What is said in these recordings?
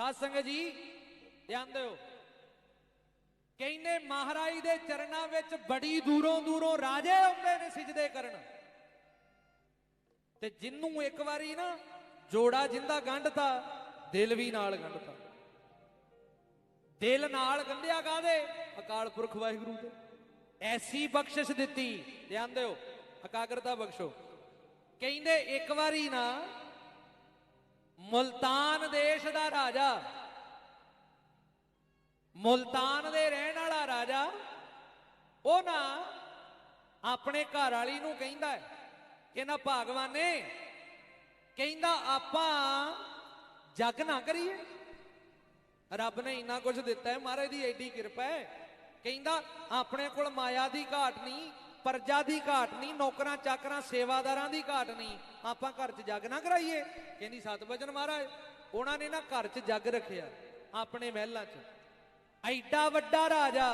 ਸਾਧ ਸੰਗਤ ਜੀ, ਧਿਆਨ ਦਿਓ। ਕਹਿੰਦੇ ਮਹਾਰਾਜ ਦੇ ਚਰਨਾਂ ਵਿੱਚ ਬੜੀ ਦੂਰੋਂ ਦੂਰੋਂ ਰਾਜੇ ਆਉਂਦੇ ਨੇ ਸਿਜਦੇ ਕਰਨ। ਤੇ ਜਿੰਨੂੰ ਇੱਕ ਵਾਰੀ ਨਾ ਜੋੜਾ ਜਿੰਦਾ ਗੰਢਤਾ, ਦਿਲ ਵੀ ਨਾਲ ਗੰਢਤਾ। ਦਿਲ ਨਾਲ ਗੰਢਿਆ ਕਾਦੇ ਅਕਾਲ ਪੁਰਖ ਵਾਹਿਗੁਰੂ ਦੇ ਐਸੀ ਬਖਸ਼ਿਸ਼ ਦਿੱਤੀ। ਧਿਆਨ ਦਿਓ ਇਕਾਗਰਤਾ ਬਖਸ਼ੋ। ਕਹਿੰਦੇ ਇੱਕ ਵਾਰੀ ਨਾ ਮੁਲਤਾਨ ਦੇਸ਼ ਦਾ ਰਾਜਾ। ਮੁਲਤਾਨ ਦੇ ਰਹਿਣ ਵਾਲਾ ਰਾਜਾ, ਉਹ ਨਾ ਆਪਣੇ ਘਰ ਵਾਲੀ ਨੂੰ ਕਹਿੰਦਾ ਹੈ ਕਿ ਨਾ ਭਗਵਾਨੇ, ਕਹਿੰਦਾ ਆਪਾਂ ਜਗ ਨਾ ਕਰੀਏ। ਰੱਬ ਨੇ ਇੰਨਾ ਕੁਝ ਦਿੱਤਾ ਹੈ, ਮਹਾਰਾਜ ਦੀ ਐਡੀ ਕਿਰਪਾ ਹੈ। ਕਹਿੰਦਾ ਆਪਣੇ ਕੋਲ ਮਾਇਆ ਦੀ ਘਾਟ ਨਹੀਂ ਪਰਜਾ ਦੀ ਘਾਟ ਨਹੀਂ, ਨੌਕਰਾਂ, ਚਾਕਰਾਂ, ਸੇਵਾਦਾਰਾਂ ਦੀ ਘਾਟ ਨਹੀਂ। ਆਪਾਂ ਘਰ 'ਚ ਜੱਗ ਨਾ ਕਰਾਈਏ। ਕਹਿੰਦੀ, ਸਤਿਵਚਨ ਮਹਾਰਾਜ, ਉਹਨਾਂ ਨੇ ਨਾ ਘਰ 'ਚ ਜੱਗ ਰੱਖਿਆ, ਆਪਣੇ ਮਹਿਲਾਂ 'ਚ। ਐਡਾ ਵੱਡਾ ਰਾਜਾ,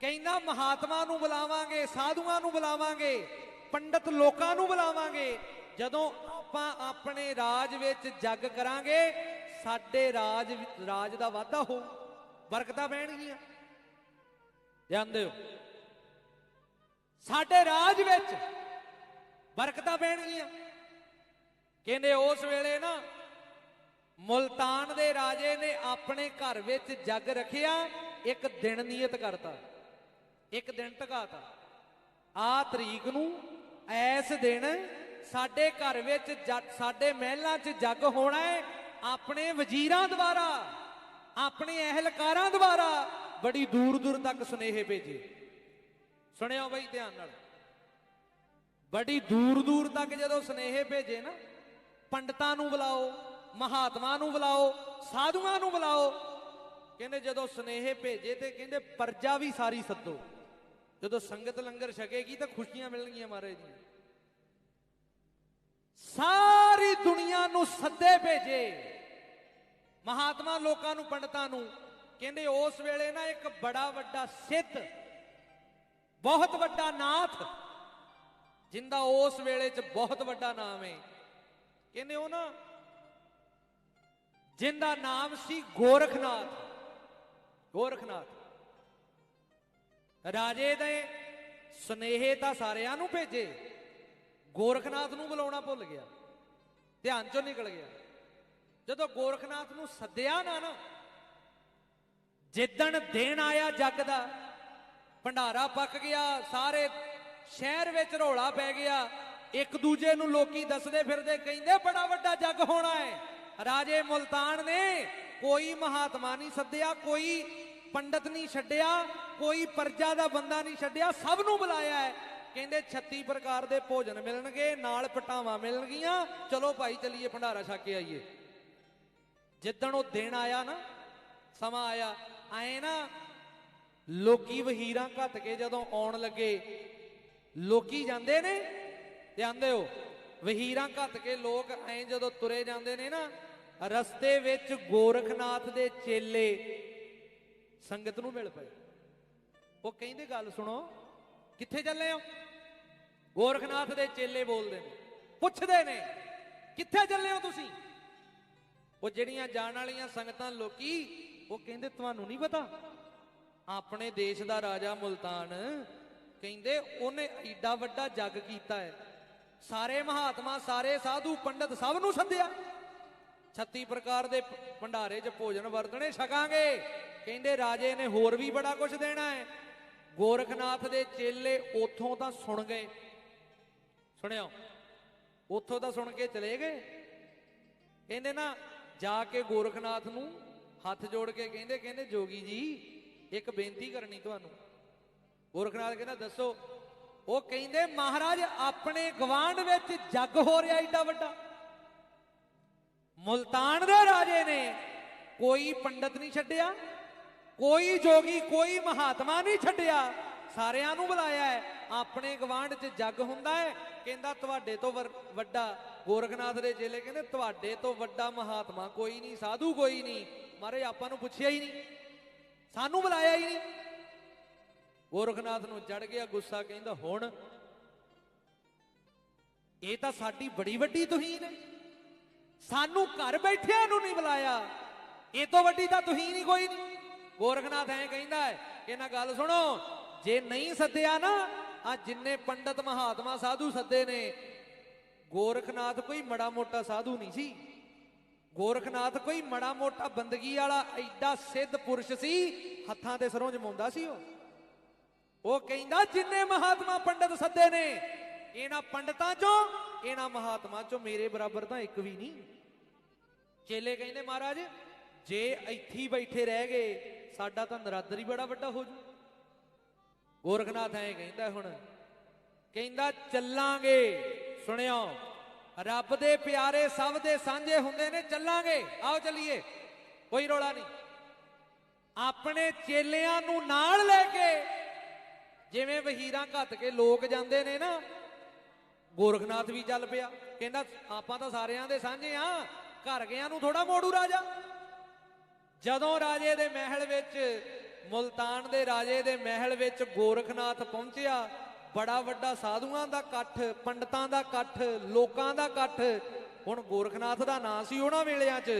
ਕਹਿੰਦਾ, ਮਹਾਤਮਾ ਨੂੰ ਬੁਲਾਵਾਂਗੇ, ਸਾਧੂਆਂ ਨੂੰ ਬੁਲਾਵਾਂਗੇ, ਪੰਡਤ ਲੋਕਾਂ ਨੂੰ ਬੁਲਾਵਾਂਗੇ। ਜਦੋਂ ਆਪਾਂ ਆਪਣੇ ਰਾਜ ਵਿੱਚ ਜੱਗ ਕਰਾਂਗੇ, ਸਾਡੇ ਰਾਜ ਰਾਜ ਦਾ ਵਾਧਾ ਹੋ ਬਰਕਤਾਂ ਪੈਣਗੀਆਂ। ਧਿਆਨ ਹੋ ਸਾਡੇ ਰਾਜ ਵਿੱਚ ਬਰਕਤਾਂ ਪੈਣਗੀਆਂ। ਕਹਿੰਦੇ ਉਸ ਵੇਲੇ ਨਾ ਮੁਲਤਾਨ ਦੇ ਰਾਜੇ ਨੇ ਆਪਣੇ ਘਰ ਵਿੱਚ ਜੱਗ ਰੱਖਿਆ, ਇੱਕ ਦਿਨ ਨਿਯਤ ਕਰਤਾ। ਇੱਕ ਦਿਨ ਟਿਕਾਤਾ। ਆ ਤਰੀਕ ਨੂੰ ਐਸ ਦਿਨ ਸਾਡੇ ਘਰ ਵਿੱਚ ਜੱਗ- ਸਾਡੇ ਮਹਿਲਾਂ 'ਚ ਜੱਗ ਹੋਣਾ ਹੈ, ਆਪਣੇ ਵਜ਼ੀਰਾਂ ਦੁਆਰਾ, ਆਪਣੇ ਅਹਿਲਕਾਰਾਂ ਦੁਆਰਾ ਬੜੀ ਦੂਰ ਦੂਰ ਤੱਕ ਸੁਨੇਹੇ ਭੇਜੇ। ਸੁਣਿਓ ਬਈ ਧਿਆਨ ਨਾਲ। ਬੜੀ ਦੂਰ ਦੂਰ ਤੱਕ ਜਦੋਂ ਸੁਨੇਹੇ ਭੇਜੇ ਨਾ, ਪੰਡਤਾਂ ਨੂੰ ਬੁਲਾਓ, ਮਹਾਤਮਾ ਨੂੰ ਬੁਲਾਓ, ਸਾਧੂਆਂ ਨੂੰ ਬੁਲਾਓ, ਕਹਿੰਦੇ ਜਦੋਂ ਸੁਨੇਹੇ ਭੇਜੇ ਤੇ ਕਹਿੰਦੇ ਪਰਜਾ ਵੀ ਸਾਰੀ ਸੱਦੋ। ਜਦੋਂ ਸੰਗਤ ਲੰਗਰ ਛਕੇਗੀ ਤਾਂ ਖੁਸ਼ੀਆਂ ਮਿਲਣਗੀਆਂ ਮਹਾਰਾਜ ਦੀਆਂ ਸਾਰੀ ਦੁਨੀਆ ਨੂੰ ਸੱਦੇ ਭੇਜੇ। ਮਹਾਤਮਾ ਲੋਕਾਂ ਨੂੰ, ਪੰਡਤਾਂ ਨੂੰ, ਕਹਿੰਦੇ ਉਸ ਵੇਲੇ ਨਾ ਇੱਕ ਬੜਾ ਵੱਡਾ ਸਿੱਧ ਬਹੁਤ ਵੱਡਾ ਨਾਥ। ਜਿੰਦਾ ਉਸ ਵੇਲੇ 'ਚ ਬਹੁਤ ਵੱਡਾ ਨਾਮ ਹੈ ਕਹਿੰਦੇ ਉਹ ਨਾ, ਜਿੰਦਾ ਨਾਮ ਸੀ ਗੋਰਖਨਾਥ। ਗੋਰਖਨਾਥ। ਰਾਜੇ ਦੇ ਸੁਨੇਹੇ ਤਾਂ ਸਾਰਿਆਂ ਨੂੰ ਭੇਜੇ। ਗੋਰਖਨਾਥ ਨੂੰ ਬੁਲਾਉਣਾ ਭੁੱਲ ਗਿਆ। ਧਿਆਨ ਚੋਂ ਨਿਕਲ ਗਿਆ। ਜਦੋਂ ਗੋਰਖਨਾਥ ਨੂੰ ਸੱਦਿਆ ਨਾ ਨਾ, ਜਿੱਦਣ ਦੇਣ ਆਇਆ ਜੱਗ ਦਾ ਭੰਡਾਰਾ ਪੱਕ ਗਿਆ, ਸਾਰੇ ਸ਼ਹਿਰ ਵਿੱਚ ਰੌਲਾ ਪੈ ਗਿਆ। ਇੱਕ ਦੂਜੇ ਨੂੰ ਲੋਕੀ ਦੱਸਦੇ ਫਿਰਦੇ, ਕਹਿੰਦੇ ਬੜਾ ਵੱਡਾ ਜੱਗ ਹੋਣਾ ਹੈ। ਰਾਜੇ ਮੁਲਤਾਨ ਨੇ ਕੋਈ ਮਹਾਤਮਾ ਨਹੀਂ ਸੱਦਿਆ, ਕੋਈ ਪੰਡਤ ਨਹੀਂ ਛੱਡਿਆ, ਕੋਈ ਪਰਜਾ ਦਾ ਬੰਦਾ ਨਹੀਂ ਛੱਡਿਆ, ਸਭ ਨੂੰ ਬੁਲਾਇਆ ਹੈ। ਕਹਿੰਦੇ 36 ਪ੍ਰਕਾਰ ਦੇ ਭੋਜਨ ਮਿਲਣਗੇ, ਨਾਲ ਪਟਾਵਾਂ ਮਿਲਣਗੀਆਂ। ਚਲੋ ਭਾਈ, ਚਲੀਏ ਭੰਡਾਰਾ ਛਕ ਕੇ ਆਈਏ। ਜਿੱਦਣ ਉਹ ਦਿਨ ਆਇਆ ਨਾ, ਸਮਾਂ ਆਇਆ, ਆਏ ਨਾ ਲੋਕੀ ਵਹੀਰਾਂ ਘੱਟ ਕੇ ਜਦੋਂ ਆਉਣ ਲੱਗੇ, ਲੋਕੀ ਜਾਂਦੇ ਨੇ ਤੇ ਆਂਦੇ ਹੋ, ਵਹੀਰਾਂ ਘੱਟ ਕੇ ਲੋਕ ਐ ਜਦੋਂ ਤੁਰੇ ਜਾਂਦੇ ਨੇ ਨਾ, ਰਸਤੇ ਵਿੱਚ ਗੋਰਖਨਾਥ ਦੇ ਚੇਲੇ ਸੰਗਤ ਨੂੰ ਮਿਲ ਪਏ। ਉਹ ਕਹਿੰਦੇ ਗੱਲ ਸੁਣੋ, ਕਿੱਥੇ ਚੱਲੇ ਹੋ? ਗੋਰਖਨਾਥ ਦੇ ਚੇਲੇ ਬੋਲਦੇ ਨੇ, ਪੁੱਛਦੇ ਨੇ, ਕਿੱਥੇ ਚੱਲੇ ਹੋ ਤੁਸੀਂ? ਉਹ ਜਿਹੜੀਆਂ ਜਾਣ ਵਾਲੀਆਂ ਸੰਗਤਾਂ ਲੋਕੀ, ਉਹ ਕਹਿੰਦੇ, ਤੁਹਾਨੂੰ ਨਹੀਂ ਪਤਾ ਆਪਣੇ ਦੇਸ਼ ਦਾ ਰਾਜਾ ਮੁਲਤਾਨ ਕਹਿੰਦੇ ਉਹਨੇ ਏਡਾ ਵੱਡਾ ਜੱਗ ਕੀਤਾ ਹੈ। ਸਾਰੇ ਮਹਾਤਮਾ, ਸਾਰੇ ਸਾਧੂ, ਪੰਡਤ ਸਭ ਨੂੰ ਸੱਦਿਆ। 36 ਪ੍ਰਕਾਰ ਦੇ ਭੰਡਾਰੇ 'ਚ ਭੋਜਨ ਵਰਤਣੇ ਛਕਾਂਗੇ। ਕਹਿੰਦੇ ਰਾਜੇ ਨੇ ਹੋਰ ਵੀ ਬੜਾ ਕੁਝ ਦੇਣਾ ਹੈ। ਗੋਰਖਨਾਥ ਦੇ ਚੇਲੇ ਉਥੋਂ ਤਾਂ ਸੁਣ ਗਏ। ਸੁਣਿਓ, ਉਥੋਂ ਤਾਂ ਸੁਣ ਕੇ ਚਲੇ ਗਏ। ਕਹਿੰਦੇ ਨਾ, ਜਾ ਕੇ ਗੋਰਖਨਾਥ ਨੂੰ ਹੱਥ ਜੋੜ ਕੇ ਕਹਿੰਦੇ ਕਹਿੰਦੇ ਜੋਗੀ ਜੀ ਇੱਕ ਬੇਨਤੀ ਕਰਨੀ ਤੁਹਾਨੂੰ। ਗੋਰਖਨਾਥ ਕਹਿੰਦਾ, ਦੱਸੋ, ਉਹ ਕਹਿੰਦੇ, ਮਹਾਰਾਜ, ਆਪਣੇ ਗਵਾਂਢ ਵਿੱਚ ਜੱਗ ਹੋ ਰਿਹਾ ਏਡਾ ਵੱਡਾ। ਮੁਲਤਾਨ ਦੇ ਰਾਜੇ ਨੇ ਕੋਈ ਪੰਡਤ ਨਹੀਂ ਛੱਡਿਆ, ਕੋਈ ਜੋਗੀ, ਕੋਈ ਮਹਾਤਮਾ ਨਹੀਂ ਛੱਡਿਆ। ਸਾਰਿਆਂ ਨੂੰ ਬੁਲਾਇਆ ਹੈ, ਆਪਣੇ ਗਵਾਂਢ 'ਚ ਜੱਗ ਹੁੰਦਾ ਹੈ। ਕਹਿੰਦਾ, ਤੁਹਾਡੇ ਤੋਂ ਵੱਡਾ ਗੋਰਖਨਾਥ ਦੇ ਚੇਲੇ ਕਹਿੰਦੇ, ਤੁਹਾਡੇ ਤੋਂ ਵੱਡਾ ਮਹਾਤਮਾ ਕੋਈ ਨਹੀਂ, ਸਾਧੂ ਕੋਈ ਨਹੀਂ। ਮਾਰੇ, ਆਪਾਂ ਨੂੰ ਪੁੱਛਿਆ ਹੀ ਨਹੀਂ। ਸਾਨੂੰ ਬੁਲਾਇਆ ਹੀ ਨਹੀਂ। ਗੋਰਖਨਾਥ ਨੂੰ ਚੜ ਗਿਆ, ਗੁੱਸਾ ਕਹਿੰਦਾ, ਹੁਣ, ਇਹ ਤਾਂ ਸਾਡੀ ਬੜੀ ਵੱਡੀ ਤੁਹੀਨ ਹੈ ਸਾਨੂੰ ਘਰ ਬੈਠਿਆਂ ਨੂੰ ਨਹੀਂ ਬੁਲਾਇਆ। ਇਹ ਤੋਂ ਵੱਡੀ ਤਾਂ ਤੁਹੀਨ ਨਹੀਂ, ਕੋਈ ਨਹੀਂ। ਗੋਰਖਨਾਥ ਐਂ ਕਹਿੰਦਾ ਹੈ ਨਾ ਗੱਲ ਸੁਣੋ, ਜੇ ਨਹੀਂ ਸੱਦਿਆ ਨਾ, ਆ ਜਿੰਨੇ ਪੰਡਤ ਮਹਾਤਮਾ ਸਾਧੂ ਸੱਦੇ ਨੇ, ਗੋਰਖਨਾਥ ਕੋਈ ਮੜਾ ਮੋਟਾ ਸਾਧੂ ਨਹੀਂ ਸੀ। ਗੋਰਖਨਾਥ ਕੋਈ ਮੜਾ ਮੋਟਾ ਬੰਦਗੀ ਵਾਲਾ ਐਡਾ ਸਿੱਧ ਪੁਰਸ਼ ਸੀ, ਹੱਥਾਂ ਤੇ ਸਰੋਂ ਜਮਾਉਂਦਾ ਸੀ ਉਹ। ਉਹ ਕਹਿੰਦਾ, ਜਿੰਨੇ ਮਹਾਤਮਾ ਪੰਡਤ ਸੱਦੇ ਨੇ, ਇਹਨਾਂ ਪੰਡਤਾਂ ਚੋਂ, ਇਹਨਾਂ ਮਹਾਤਮਾ ਚੋਂ ਮੇਰੇ ਬਰਾਬਰ ਤਾਂ ਇੱਕ ਵੀ ਨਹੀਂ। ਚੇਲੇ ਕਹਿੰਦੇ, ਮਹਾਰਾਜ, ਜੇ ਇੱਥੇ ਬੈਠੇ ਰਹਿ ਗਏ, ਸਾਡਾ ਤਾਂ ਨਰਾਦਰ ਹੀ ਬੜਾ ਵੱਡਾ ਹੋ ਜੂ। ਗੋਰਖਨਾਥ ਐਂ ਕਹਿੰਦਾ ਹੁਣ, ਕਹਿੰਦਾ, ਚੱਲਾਂਗੇ, ਸੁਣਿਓ ਰੱਬ ਦੇ ਪਿਆਰੇ ਸਭ ਦੇ ਸਾਂਝੇ ਹੁੰਦੇ ਨੇ, ਚੱਲਾਂਗੇ। ਆਓ ਚੱਲੀਏ। ਕੋਈ ਰੋਲਾ ਨਹੀਂ। ਆਪਣੇ ਚੇਲਿਆਂ ਨੂੰ ਨਾਲ ਲੈ ਕੇ, ਜਿਵੇਂ ਵਹੀਰਾਂ ਘੱਤ ਕੇ ਲੋਕ ਜਾਂਦੇ ਨੇ ਨਾ, ਗੋਰਖਨਾਥ ਵੀ ਚੱਲ ਪਿਆ। ਕਹਿੰਦਾ, ਆਪਾਂ ਤਾਂ ਸਾਰਿਆਂ ਦੇ ਸਾਂਝੇ ਆ। ਘਰ ਗਿਆਂ ਨੂੰ ਥੋੜਾ ਮੋੜੂ ਰਾਜਾ। ਜਦੋਂ ਰਾਜੇ ਦੇ ਮਹਿਲ ਵਿੱਚ, ਮੁਲਤਾਨ ਦੇ ਰਾਜੇ ਦੇ ਮਹਿਲ ਵਿੱਚ ਗੋਰਖਨਾਥ ਪਹੁੰਚਿਆ ਬੜਾ ਵੱਡਾ ਸਾਧੂਆਂ ਦਾ ਇਕੱਠ, ਪੰਡਤਾਂ ਦਾ ਇਕੱਠ, ਲੋਕਾਂ ਦਾ ਇਕੱਠ। ਹੁਣ ਗੋਰਖਨਾਥ ਦਾ ਨਾਂ ਸੀ ਉਹਨਾਂ ਵੇਲਿਆਂ 'ਚ।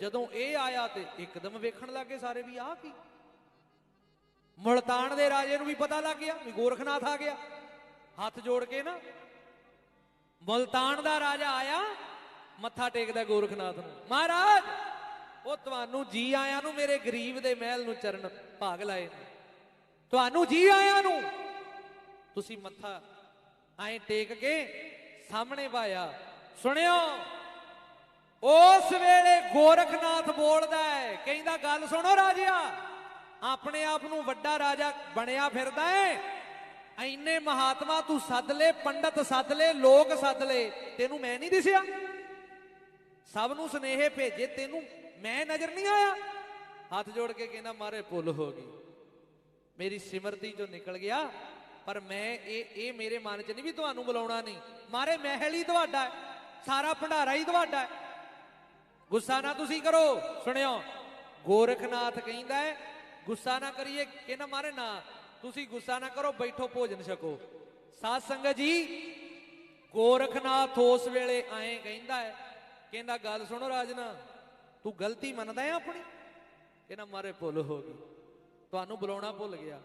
ਜਦੋਂ ਇਹ ਆਇਆ ਤੇ ਇੱਕਦਮ ਵੇਖਣ ਲੱਗੇ ਸਾਰੇ ਵੀ ਆਹ ਕੀ? ਮੁਲਤਾਨ ਦੇ ਰਾਜੇ ਨੂੰ ਵੀ ਪਤਾ ਲੱਗ ਗਿਆ ਵੀ ਗੋਰਖਨਾਥ ਆ ਗਿਆ। ਹੱਥ ਜੋੜ ਕੇ ਨਾ, ਮੁਲਤਾਨ ਦਾ ਰਾਜਾ ਆਇਆ, ਮੱਥਾ ਟੇਕਦਾ ਗੋਰਖਨਾਥ ਨੂੰ। ਮਹਾਰਾਜ, ਉਹ ਤੁਹਾਨੂੰ ਜੀ ਆਇਆਂ ਨੂੰ ਮੇਰੇ ਗਰੀਬ ਦੇ ਮਹਿਲ ਨੂੰ ਚਰਨ ਭਾਗ ਲਾਏ ਤੁਹਾਨੂੰ ਜੀ ਆਇਆਂ ਨੂੰ ਤੁਸੀਂ ਮੱਥਾ ਐਂ ਟੇਕ ਕੇ ਸਾਹਮਣੇ ਪਾਇਆ ਸੁਣਿਓ, ਉਸ ਵੇਲੇ ਗੋਰਖਨਾਥ ਬੋਲਦਾ ਹੈ, ਕਹਿੰਦਾ, ਗੱਲ ਸੁਣੋ ਰਾਜਿਆ, ਆਪਣੇ ਆਪ ਨੂੰ ਵੱਡਾ ਰਾਜਾ ਬਣਿਆ ਫਿਰਦਾ ਹੈ। ਐਨੇ ਮਹਾਤਮਾ ਤੂੰ ਸੱਦ ਲੈ, ਪੰਡਤ ਸੱਦ ਲੈ, ਲੋਕ ਸੱਦ ਲੈ, ਤੈਨੂੰ ਮੈਂ ਨਹੀਂ ਦਿਸਿਆ। ਸਭ ਨੂੰ ਸਨੇਹੇ ਭੇਜੇ, ਤੈਨੂੰ ਮੈਂ ਨਜ਼ਰ ਨਹੀਂ ਆਇਆ। ਹੱਥ ਜੋੜ ਕੇ ਕਹਿੰਦਾ, ਮਾਰੇ ਭੁੱਲ ਹੋ ਗਈ। ਮੇਰੀ ਸਿਮਰਤੀ ਚੋਂ ਨਿਕਲ ਗਿਆ ਪਰ ਮੈਂ ਇਹ ਇਹ ਮੇਰੇ ਮਨ 'ਚ ਨਹੀਂ ਵੀ ਤੁਹਾਨੂੰ ਬੁਲਾਉਣਾ ਨਹੀਂ। ਮਾਰੇ ਮਹਿਲ ਹੀ ਤੁਹਾਡਾ ਹੈ, ਸਾਰਾ ਭੰਡਾਰਾ ਹੀ ਤੁਹਾਡਾ ਹੈ। ਗੁੱਸਾ ਨਾ ਤੁਸੀਂ ਕਰੋ, ਸੁਣਿਓ। ਗੋਰਖਨਾਥ ਕਹਿੰਦਾ ਹੈ, ਗੁੱਸਾ ਨਾ ਕਰੀਏ, ਕਹਿੰਦਾ ਮਾਰੇ ਨਾ, ਤੁਸੀਂ ਗੁੱਸਾ ਨਾ ਕਰੋ, ਬੈਠੋ, ਭੋਜਨ ਛਕੋ। ਸਾਧ ਸੰਗਤ ਜੀ, ਗੋਰਖਨਾਥ ਉਸ ਵੇਲੇ ਐਂ ਕਹਿੰਦਾ ਹੈ, ਕਹਿੰਦਾ, ਗੱਲ ਸੁਣੋ ਰਾਜਨਾ, ਤੂੰ ਗਲਤੀ ਮੰਨਦਾ ਹੈ ਆਪਣੀ? ਕਹਿੰਦਾ, ਮਾਰੇ ਭੁੱਲ ਹੋ ਗਈ, ਤੁਹਾਨੂੰ ਬੁਲਾਉਣਾ ਭੁੱਲ ਗਿਆ।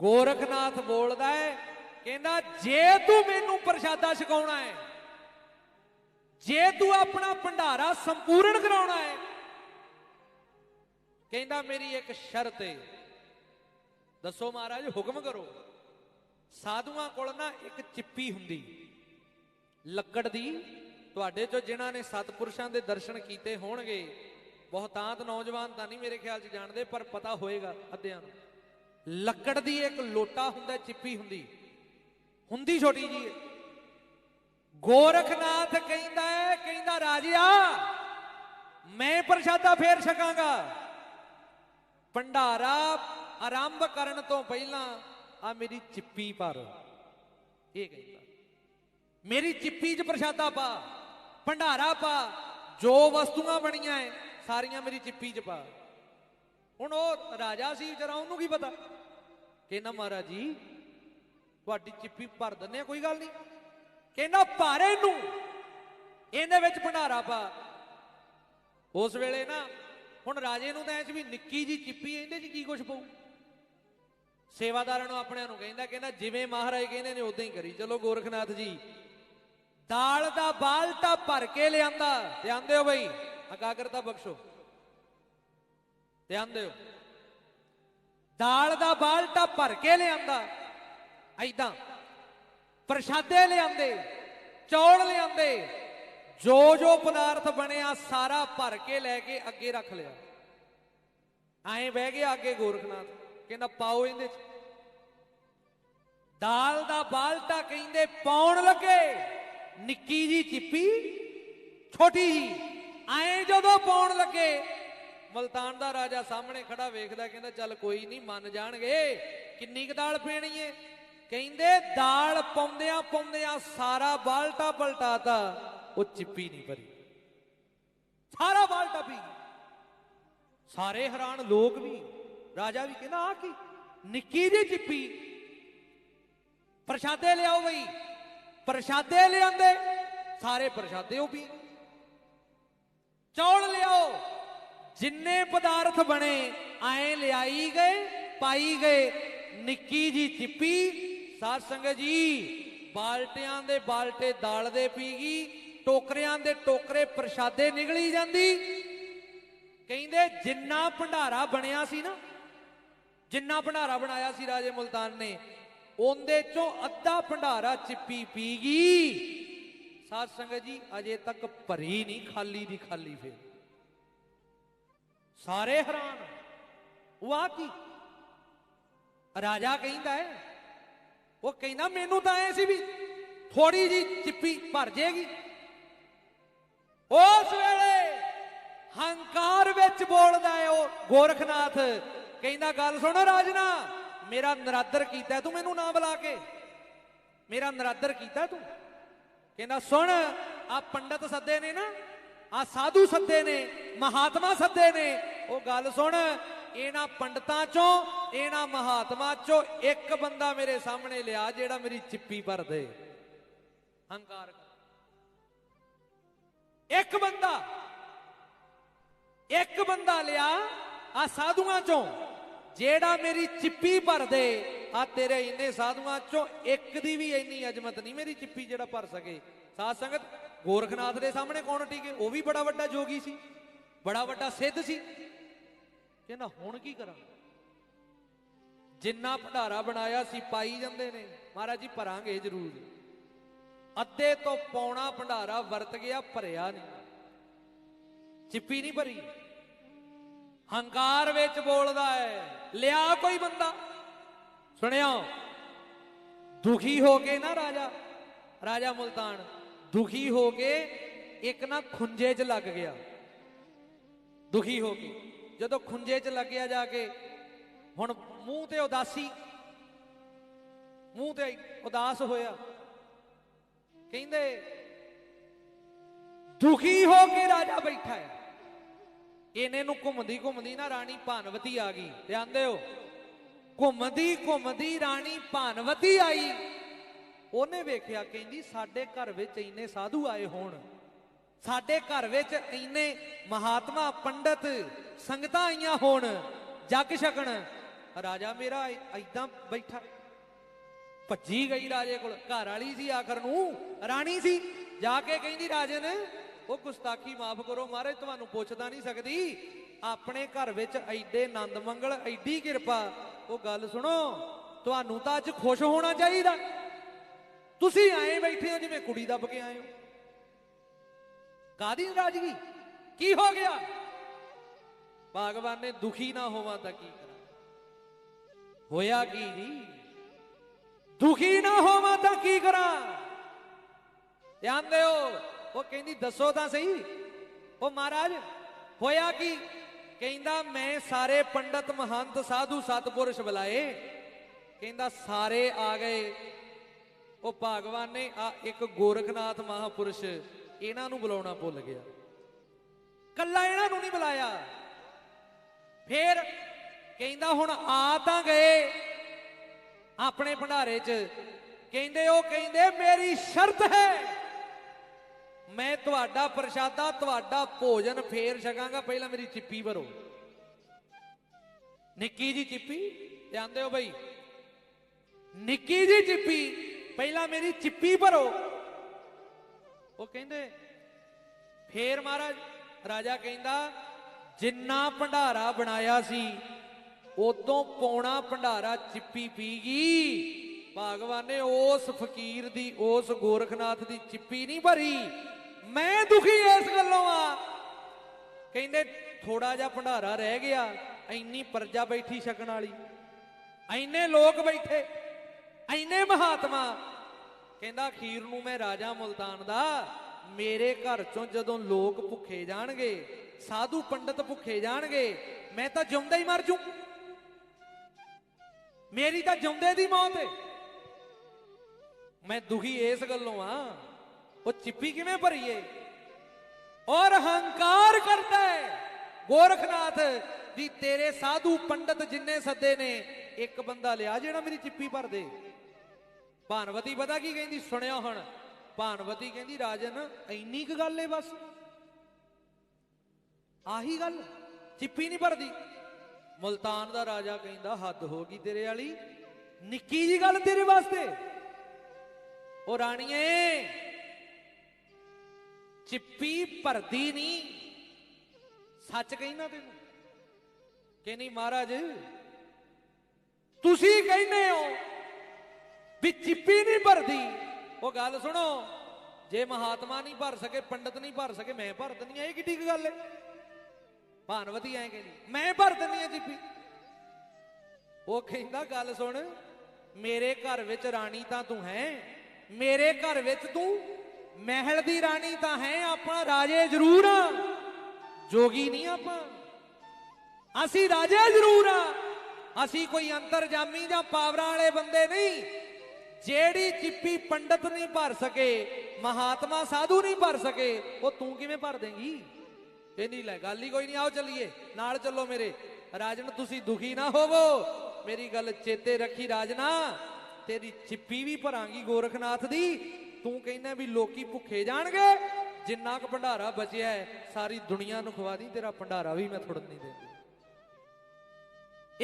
ਗੋਰਖਨਾਥ ਬੋਲਦਾ ਹੈ, ਕਹਿੰਦਾ, ਜੇ ਤੂੰ ਮੈਨੂੰ ਪ੍ਰਸ਼ਾਦਾ ਛਕਾਉਣਾ ਹੈ, ਜੇ ਤੂੰ ਆਪਣਾ ਭੰਡਾਰਾ ਸੰਪੂਰਨ ਕਰਾਉਣਾ ਹੈ, ਕਹਿੰਦਾ, ਮੇਰੀ ਇੱਕ ਸ਼ਰਤ ਹੈ ਦੱਸੋ ਮਹਾਰਾਜ, ਹੁਕਮ ਕਰੋ। ਸਾਧੂਆਂ ਕੋਲ ਨਾ ਇੱਕ ਚਿੱਪੀ ਹੁੰਦੀ, ਲੱਕੜ ਦੀ, ਤੁਹਾਡੇ ਚੋਂ ਜਿਨ੍ਹਾਂ ਨੇ ਸਤਪੁਰਸ਼ਾਂ ਦੇ ਦਰਸ਼ਨ ਕੀਤੇ ਹੋਣਗੇ, ਬਹੁਤਾਂਤ ਨੌਜਵਾਨ ਤਾਂ ਨਹੀਂ ਮੇਰੇ ਖਿਆਲ 'ਚ ਜਾਣਦੇ, ਪਰ ਪਤਾ ਹੋਏਗਾ ਅੱਧਿਆਂ ਨੂੰ। ਲੱਕੜ ਦੀ ਇੱਕ ਲੋਟਾ ਹੁੰਦਾ, ਚਿੱਪੀ ਹੁੰਦੀ। ਹੁੰਦੀ ਛੋਟੀ ਜੀ ਗੋਰਖਨਾਥ ਕਹਿੰਦਾ ਹੈ, ਕਹਿੰਦਾ, ਰਾਜਿਆ, ਮੈਂ ਪ੍ਰਸ਼ਾਦਾ ਫੇਰ ਛਕਾਂਗਾ। ਭੰਡਾਰਾ ਆਰੰਭ ਕਰਨ ਤੋਂ ਪਹਿਲਾਂ ਆ ਮੇਰੀ ਚਿੱਪੀ ਪਰ ਇਹ ਕਹਿੰਦਾ, ਮੇਰੀ ਚਿੱਪੀ 'ਚ ਪ੍ਰਸ਼ਾਦਾ ਪਾ, ਭੰਡਾਰਾ ਪਾ, ਜੋ ਵਸਤੂਆਂ ਬਣੀਆਂ ਐ, ਸਾਰੀਆਂ ਮੇਰੀ ਚਿੱਪੀ 'ਚ ਪਾ। ਹੁਣ ਉਹ ਰਾਜਾ ਸੀ ਜਰਾ ਉਹਨੂੰ ਕੀ ਪਤਾ? ਕਹਿੰਦਾ ਮਹਾਰਾਜ ਜੀ, ਤੁਹਾਡੀ ਚਿੱਪੀ ਭਰ ਦਿੰਨੇ ਆ, ਕੋਈ ਗੱਲ ਨਹੀਂ। ਕਹਿੰਦਾ ਭਾਰੇ ਨੂੰ ਇਹਦੇ ਵਿੱਚ ਭੰਡਾਰਾ ਪਾ। ਉਸ ਵੇਲੇ ਨਾ, ਹੁਣ ਰਾਜੇ ਨੂੰ ਤਾਂ ਐ ਵੀ ਨਿੱਕੀ ਜੀ ਚਿੱਪੀ ਇਹਦੇ ਚ ਕੀ ਕੁਝ ਪਊ। ਸੇਵਾਦਾਰਾਂ ਨੂੰ ਆਪਣਿਆਂ ਨੂੰ ਕਹਿੰਦਾ ਕਹਿੰਦਾ ਜਿਵੇਂ ਮਹਾਰਾਜ ਕਹਿੰਦੇ ਨੇ ਉਦਾਂ ਹੀ ਕਰੀ। ਚਲੋ ਗੋਰਖਨਾਥ ਜੀ, ਦਾਲ ਦਾ ਬਾਲਟਾ ਭਰ ਕੇ ਲਿਆਂਦਾ। ਧਿਆਨ ਦਿਓ ਬਈ ਅਕਾਗਰਤਾ ਬਖਸ਼ੋ। ਧਿਆਨ ਦਿਓ। ਦਾਲ ਦਾ ਬਾਲਟਾ ਭਰ ਕੇ ਲਿਆਂਦਾ। ਐਦਾਂ ਪ੍ਰਸ਼ਾਦੇ ਲਿਆਂਦੇ, ਚੌਲ ਲਿਆਂਦੇ ਜੋ ਜੋ ਪਦਾਰਥ ਬਣਿਆ ਸਾਰਾ ਭਰ ਕੇ ਲੈ ਕੇ ਅੱਗੇ ਰੱਖ ਲਿਆ। ਐਂ ਬਹਿ ਗਿਆ ਅੱਗੇ ਗੋਰਖਨਾਥ, ਕਹਿੰਦਾ ਪਾਓ ਇਹਦੇ ਚ। ਦਾਲ ਦਾ ਬਾਲਟਾ ਕਹਿੰਦੇ ਪਾਉਣ ਲੱਗੇ, ਨਿੱਕੀ ਜੀ ਚਿੱਪੀ, ਛੋਟੀ ਜੀ ਐਂ ਜਦੋਂ ਪਾਉਣ ਲੱਗੇ ਮਲਤਾਨ ਦਾ ਰਾਜਾ ਸਾਹਮਣੇ ਖੜਾ ਵੇਖਦਾ, ਕਹਿੰਦਾ, ਚੱਲ ਕੋਈ ਨਹੀਂ, ਮੰਨ ਜਾਣਗੇ। ਕਿੰਨੀ ਕੁ ਦਾਲ ਪੀਣੀ ਏ? ਕਹਿੰਦੇ, ਦਾਲ ਪਾਉਂਦਿਆਂ ਪਾਉਂਦਿਆਂ ਸਾਰਾ ਬਾਲਟਾ ਪਲਟਾਤਾ, ਉਹ ਚਿੱਪੀ ਨਹੀਂ ਭਰੀ। ਸਾਰਾ ਬਾਲਟਾ ਪੀ ਸਾਰੇ ਹੈਰਾਨ ਲੋਕ ਵੀ। ਰਾਜਾ ਵੀ ਕਹਿੰਦਾ ਆ ਕੀ? ਨਿੱਕੀ ਜਿਹੀ ਚਿੱਪੀ। ਪ੍ਰਸ਼ਾਦੇ ਲਿਆਓ ਬਈ। ਪ੍ਰਸ਼ਾਦੇ ਲਿਆਂਦੇ। ਸਾਰੇ ਪ੍ਰਸ਼ਾਦੇ ਉਹ ਪੀ ਚੌਲ ਲਿਆਓ। ਜਿੰਨੇ ਪਦਾਰਥ ਬਣੇ ਆਏ ਲਿਆਈ ਗਏ, ਪਾਈ ਗਏ, ਨਿੱਕੀ ਜੀ ਚਿੱਪੀ, ਸਾਧ ਸੰਗਤ ਜੀ, ਬਾਲਟਿਆਂ ਦੇ ਬਾਲਟੇ ਦਾਲ ਦੇ ਪੀ ਗਈ, ਟੋਕਰਿਆਂ ਦੇ ਟੋਕਰੇ ਪ੍ਰਸ਼ਾਦੇ ਨਿਗਲੀ ਜਾਂਦੀ। ਕਹਿੰਦੇ ਜਿੰਨਾ ਭੰਡਾਰਾ ਬਣਿਆ ਸੀ ਨਾ, ਜਿੰਨਾ ਭੰਡਾਰਾ ਬਣਾਇਆ ਸੀ ਰਾਜੇ ਮੁਲਤਾਨ ਨੇ, ਉਹਦੇ ਚੋਂ ਅੱਧਾ ਭੰਡਾਰਾ ਚਿੱਪੀ ਪੀ ਗਈ। ਸਾਧ ਸੰਗਤ ਜੀ, ਅਜੇ ਤੱਕ ਭਰੀ ਨਹੀਂ, ਖਾਲੀ ਦੀ ਖਾਲੀ ਫੇਰ। ਸਾਰੇ ਹੈਰਾਨ ਉਹ ਆ ਕੀ? ਰਾਜਾ ਕਹਿੰਦਾ ਹੈ, ਉਹ ਕਹਿੰਦਾ, ਮੈਨੂੰ ਤਾਂ ਐ ਸੀ ਵੀ ਥੋੜੀ ਜੀ ਚਿੱਪੀ ਭਰ ਜੇਗੀ। ਉਸ ਵੇਲੇ ਹੰਕਾਰ ਵਿੱਚ ਬੋਲਦਾ ਹੈ ਉਹ ਗੋਰਖਨਾਥ। ਕਹਿੰਦਾ, ਗੱਲ ਸੁਣੋ ਰਾਜਨਾ, ਮੇਰਾ ਨਰਾਦਰ ਕੀਤਾ, ਤੂੰ ਮੈਨੂੰ ਨਾ ਬੁਲਾ ਕੇ। ਮੇਰਾ ਨਰਾਦਰ ਕੀਤਾ ਤੂੰ। ਕਹਿੰਦਾ, ਸੁਣ ਆ ਪੰਡਤ ਸੱਦੇ ਨੇ ਨਾ ਆ ਸਾਧੂ ਸੱਦੇ ਨੇ, ਮਹਾਤਮਾ ਸੱਦੇ ਨੇ। ਉਹ ਗੱਲ ਸੁਣ ਇਹਨਾਂ ਪੰਡਤਾਂ ਚੋਂ ਇਹਨਾਂ ਮਹਾਤਮਾ ਚੋਂ ਇੱਕ ਬੰਦਾ ਮੇਰੇ ਸਾਹਮਣੇ ਲਿਆ ਜਿਹੜਾ ਮੇਰੀ ਚਿੱਪੀ ਭਰ ਦੇ। ਹੰਕਾਰ ਇੱਕ ਬੰਦਾ ਇੱਕ ਬੰਦਾ ਲਿਆ ਆ ਸਾਧੂਆਂ ਚੋਂ, ਜਿਹੜਾ ਮੇਰੀ ਚਿੱਪੀ ਭਰ ਦੇ। ਆ ਤੇਰੇ ਇੰਨੇ ਸਾਧੂਆਂ ਚੋਂ ਇੱਕ ਦੀ ਵੀ ਇੰਨੀ ਅਜਮਤ ਨਹੀਂ ਮੇਰੀ ਚਿੱਪੀ ਜਿਹੜਾ ਭਰ ਸਕੇ। ਸਾਧ ਸੰਗਤ ਗੋਰਖਨਾਥ ਦੇ ਸਾਹਮਣੇ ਕੌਣ ਟਿਕੇ ਉਹ ਵੀ ਬੜਾ ਵੱਡਾ ਜੋਗੀ ਸੀ, ਬੜਾ ਵੱਡਾ ਸਿੱਧ ਸੀ। ਕਹਿੰਦਾ, ਹੁਣ ਕੀ ਕਰਾਂ? ਜਿੰਨਾ ਭੰਡਾਰਾ ਬਣਾਇਆ ਸੀ, ਪਾਈ ਜਾਂਦੇ ਨੇ। ਮਹਾਰਾਜ ਜੀ, ਭਰਾਂਗੇ ਜ਼ਰੂਰ। ਅੱਧੇ ਤੋਂ ਪੌਣਾ ਭੰਡਾਰਾ ਵਰਤ ਗਿਆ, ਭਰਿਆ ਨਹੀਂ। ਚਿੱਪੀ ਨਹੀਂ ਭਰੀ। ਹੰਕਾਰ ਵਿੱਚ ਬੋਲਦਾ ਹੈ, ਲਿਆ ਕੋਈ ਬੰਦਾ? ਸੁਣਿਓ, ਦੁਖੀ ਹੋ ਕੇ ਨਾ ਰਾਜਾ ਰਾਜਾ ਮੁਲਤਾਨ। ਦੁਖੀ ਹੋ ਕੇ ਇੱਕ ਨਾ ਖੁੰਝੇ 'ਚ ਲੱਗ ਗਿਆ। ਦੁਖੀ ਹੋ ਕੇ। ਜਦੋਂ ਖੁੰਝੇ 'ਚ ਲੱਗਿਆ ਜਾ ਕੇ, ਹੁਣ ਮੂੰਹ ਤੇ ਉਦਾਸੀ, ਮੂੰਹ ਤੇ ਉਦਾਸ ਹੋਇਆ। ਕਹਿੰਦੇ, ਦੁਖੀ ਹੋ ਕੇ ਰਾਜਾ ਬੈਠਾ ਹੈ। ਇਹਨੇ ਨੂੰ ਘੁੰਮਦੀ ਘੁੰਮਦੀ ਨਾ ਰਾਣੀ ਭਾਨਵਤੀ ਆ ਗਈ। ਧਿਆਨ ਹੋ, ਘੁੰਮਦੀ ਘੁੰਮਦੀ ਰਾਣੀ ਭਾਨਵਤੀ ਆਈ। ਉਹਨੇ ਵੇਖਿਆ ਕਹਿੰਦੀ, ਸਾਡੇ ਘਰ ਵਿੱਚ ਇੰਨੇ ਸਾਧੂ ਆਏ ਹੋਣ। ਸਾਡੇ ਘਰ ਵਿੱਚ ਇੰਨੇ ਮਹਾਤਮਾ, ਪੰਡਤ, ਸੰਗਤਾਂ ਆਈਆਂ ਹੋਣ, ਜਗ ਛਕਣ। ਰਾਜਾ ਮੇਰਾ ਐਦਾਂ ਬੈਠਾ। ਭੱਜੀ ਗਈ ਰਾਜੇ ਕੋਲ। ਘਰ ਵਾਲੀ ਸੀ ਆਖਰ ਨੂੰ, ਰਾਣੀ ਸੀ। ਜਾ ਕੇ ਕਹਿੰਦੀ, ਰਾਜਨ, ਉਹ ਗੁਸਤਾਖੀ ਮਾਫ ਕਰੋ, ਮਹਾਰਾਜ, ਤੁਹਾਨੂੰ ਪੁੱਛਦਾ ਨਹੀਂ ਸਕਦੀ। ਆਪਣੇ ਘਰ ਵਿੱਚ ਐਡੇ ਆਨੰਦ ਮੰਗਲ ਐਡੀ ਕਿਰਪਾ। ਉਹ ਗੱਲ ਸੁਣੋ, ਤੁਹਾਨੂੰ ਤਾਂ ਅੱਜ ਖੁਸ਼ ਹੋਣਾ ਚਾਹੀਦਾ। ਤੁਸੀਂ ਆਏ ਬੈਠੇ ਹੋ ਜਿਵੇਂ ਕੁੜੀ ਦੱਬ ਕੇ ਆਏ ਹੋ। ਕਾਦੀ ਨਾਰਾਜ਼ਗੀ? ਕੀ ਹੋ ਗਿਆ? ਭਗਵਾਨ ਨੇ ਦੁਖੀ ਨਾ ਹੋਵਾਂ ਤਾਂ ਕੀ ਕਰਾਂ? ਹੋਇਆ ਕੀ ਜੀ? ਦੁਖੀ ਨਾ ਹੋਵਾਂ ਤਾਂ ਕੀ ਕਰਾਂ? ਧਿਆਨ ਦਿਓ, ਉਹ ਕਹਿੰਦੀ, ਦੱਸੋ ਤਾਂ ਸਹੀ। ਉਹ ਮਹਾਰਾਜ, ਹੋਇਆ ਕੀ? ਕਹਿੰਦਾ, ਮੈਂ ਸਾਰੇ ਪੰਡਤ ਮਹੰਤ ਸਾਧੂ ਸਤਪੁਰਸ਼ ਬੁਲਾਏ। ਕਹਿੰਦਾ, ਸਾਰੇ ਆ ਗਏ। ਉਹ ਭਗਵਾਨ ਨੇ ਆ ਇੱਕ ਗੋਰਖਨਾਥ ਮਹਾਪੁਰਸ਼ ਇਹਨਾਂ ਨੂੰ ਬੁਲਾਉਣਾ ਭੁੱਲ ਗਿਆ। ਕੱਲਾ ਇਹਨਾਂ ਨੂੰ ਨਹੀਂ ਬੁਲਾਇਆ। ਫੇਰ ਕਹਿੰਦਾ ਹੁਣ ਆ ਤਾਂ ਗਏ ਆਪਣੇ ਭੰਡਾਰੇ 'ਚ। ਕਹਿੰਦੇ, ਉਹ ਕਹਿੰਦੇ, ਮੇਰੀ ਸ਼ਰਤ ਹੈ। ਮੈਂ ਤੁਹਾਡਾ ਪ੍ਰਸ਼ਾਦਾ, ਤੁਹਾਡਾ ਭੋਜਨ ਫੇਰ ਛਕਾਂਗਾ। ਪਹਿਲਾਂ ਮੇਰੀ ਚਿੱਪੀ ਭਰੋ। ਨਿੱਕੀ ਜੀ ਚਿੱਪੀ? ਜਾਂਦੇ ਹੋ ਬਈ। ਨਿੱਕੀ ਜੀ ਚਿੱਪੀ ਪਹਿਲਾਂ ਮੇਰੀ ਚਿੱਪੀ ਭਰੋ। ਉਹ ਕਹਿੰਦੇ, ਫੇਰ ਮਹਾਰਾਜ, ਰਾਜਾ ਕਹਿੰਦਾ, ਜਿੰਨਾ ਭੰਡਾਰਾ ਬਣਾਇਆ ਸੀ, ਉਦੋਂ ਪੌਣਾ ਭੰਡਾਰਾ ਚਿੱਪੀ ਪੀ ਗਈ। ਭਗਵਾਨ ਨੇ ਉਸ ਫਕੀਰ ਦੀ, ਉਸ ਗੋਰਖਨਾਥ ਦੀ ਚਿੱਪੀ ਨਹੀਂ ਭਰੀ। ਮੈਂ ਦੁਖੀ ਇਸ ਗੱਲੋਂ ਆ। ਕਹਿੰਦੇ ਥੋੜਾ ਜਿਹਾ ਭੰਡਾਰਾ ਰਹਿ ਗਿਆ। ਇੰਨੀ ਪਰਜਾ ਬੈਠੀ ਛਕਣ ਵਾਲੀ। ਐਨੇ ਲੋਕ ਬੈਠੇ। ਐਨੇ ਮਹਾਤਮਾ। ਕਹਿੰਦਾ, ਅਖੀਰ ਨੂੰ ਮੈਂ ਰਾਜਾ ਮੁਲਤਾਨ ਦਾ। ਮੇਰੇ ਘਰ ਚੋਂ ਜਦੋਂ ਲੋਕ ਭੁੱਖੇ ਜਾਣਗੇ, ਸਾਧੂ ਪੰਡਤ ਭੁੱਖੇ ਜਾਣਗੇ, ਮੈਂ ਤਾਂ ਜਿਉਂਦਾ ਹੀ ਮਰ ਜੂ। ਮੇਰੀ ਤਾਂ ਜਿਉਂਦੇ ਦੀ ਮੌਤ ਹੈ ਮੈਂ ਦੁਖੀ ਇਸ ਗੱਲੋਂ ਆ। ਉਹ ਚਿੱਪੀ ਕਿਵੇਂ ਭਰੀਏ? ਔਰ ਹੰਕਾਰ ਕਰਦਾ ਹੈ ਗੋਰਖਨਾਥ ਵੀ ਤੇਰੇ ਸਾਧੂ ਪੰਡਤ ਜਿੰਨੇ ਸੱਦੇ ਨੇ, ਇੱਕ ਬੰਦਾ ਲਿਆ ਜਿਹੜਾ ਮੇਰੀ ਚਿੱਪੀ ਭਰ ਦੇ। ਭਾਨਵਤੀ ਪਤਾ ਕੀ ਕਹਿੰਦੀ, ਸੁਣਿਆ ਹੁਣ? ਭਾਨਵਤੀ ਕਹਿੰਦੀ, ਰਾਜਨ, ਇੰਨੀ ਕੁ ਗੱਲ ਏ ਬਸ। ਆਹੀ ਗੱਲ, ਚਿੱਪੀ ਨਹੀਂ ਭਰਦੀ। ਮੁਲਤਾਨ ਦਾ ਰਾਜਾ ਕਹਿੰਦਾ, ਹੱਦ ਹੋ ਗਈ ਤੇਰੇ ਵਾਲੀ। ਨਿੱਕੀ ਜੀ ਗੱਲ ਤੇਰੇ ਵਾਸਤੇ। ਉਹ ਰਾਣੀਏ, ਚਿੱਪੀ ਭਰਦੀ ਨਹੀਂ। ਸੱਚ ਕਹਿੰਦਾ ਤੈਨੂੰ। ਕਹਿੰਦੀ ਮਹਾਰਾਜ, ਤੁਸੀਂ ਕਹਿੰਦੇ ਹੋ ਵੀ ਚਿੱਪੀ ਨਹੀਂ ਭਰਦੀ। ਉਹ ਗੱਲ ਸੁਣੋ, ਜੇ ਮਹਾਤਮਾ ਨਹੀਂ ਭਰ ਸਕੇ, ਪੰਡਤ ਨਹੀਂ ਭਰ ਸਕੇ, ਮੈਂ ਭਰ ਦਿੰਦੀ ਆ ਇਹ ਕਿੱਡੀ ਕੁ ਗੱਲ ਹੈ? ਭਾਨਵਤੀ ਐ ਕਹਿੰਦੀ ਮੈਂ ਭਰ ਦਿੰਦੀ ਆ ਚਿੱਪੀ। ਉਹ ਕਹਿੰਦਾ, ਗੱਲ ਸੁਣ, ਮੇਰੇ ਘਰ ਵਿੱਚ ਰਾਣੀ ਤਾਂ ਤੂੰ ਹੈ, ਮੇਰੇ ਘਰ ਵਿੱਚ ਤੂੰ, ਮਹਿਲ ਦੀ ਰਾਣੀ ਤਾਂ ਹੈ, ਆਪਾਂ ਰਾਜੇ ਜ਼ਰੂਰ ਆ ਜੋਗੀ ਨਹੀਂ ਆਪਾਂ। ਅਸੀਂ ਰਾਜੇ ਜ਼ਰੂਰ ਆ ਅਸੀਂ ਕੋਈ ਅੰਤਰਜਾਮੀ ਜਾਂ ਪਾਵਰਾਂ ਵਾਲੇ ਬੰਦੇ ਨਹੀਂ। ਜਿਹੜੀ ਚਿੱਪੀ ਪੰਡਤ ਨਹੀਂ ਭਰ ਸਕੇ, ਮਹਾਤਮਾ ਸਾਧੂ ਨਹੀਂ ਭਰ ਸਕੇ, ਉਹ ਤੂੰ ਕਿਵੇਂ ਭਰ ਦੇਂਗੀ? ਇਹ ਨਹੀਂ ਲੈ, ਗੱਲ ਹੀ ਕੋਈ ਨਹੀਂ, ਆਓ ਚੱਲੀਏ, ਨਾਲ ਚੱਲੋ ਮੇਰੇ। ਰਾਜਨ, ਤੁਸੀਂ ਦੁਖੀ ਨਾ ਹੋਵੋ। ਮੇਰੀ ਗੱਲ ਚੇਤੇ ਰੱਖੀ ਰਾਜਨਾ, ਤੇਰੀ ਚਿੱਪੀ ਵੀ ਭਰਾਂਗੀ ਗੋਰਖਨਾਥ ਦੀ। ਤੂੰ ਕਹਿੰਦਾ ਵੀ ਲੋਕੀ ਭੁੱਖੇ ਜਾਣਗੇ, ਜਿੰਨਾ ਕੁ ਭੰਡਾਰਾ ਬਚਿਆ ਹੈ, ਸਾਰੀ ਦੁਨੀਆ ਨੂੰ ਖਵਾ ਦੀ, ਤੇਰਾ ਭੰਡਾਰਾ ਵੀ ਮੈਂ ਥੁੜਨ ਨਹੀਂ ਦਿੰਦੀ।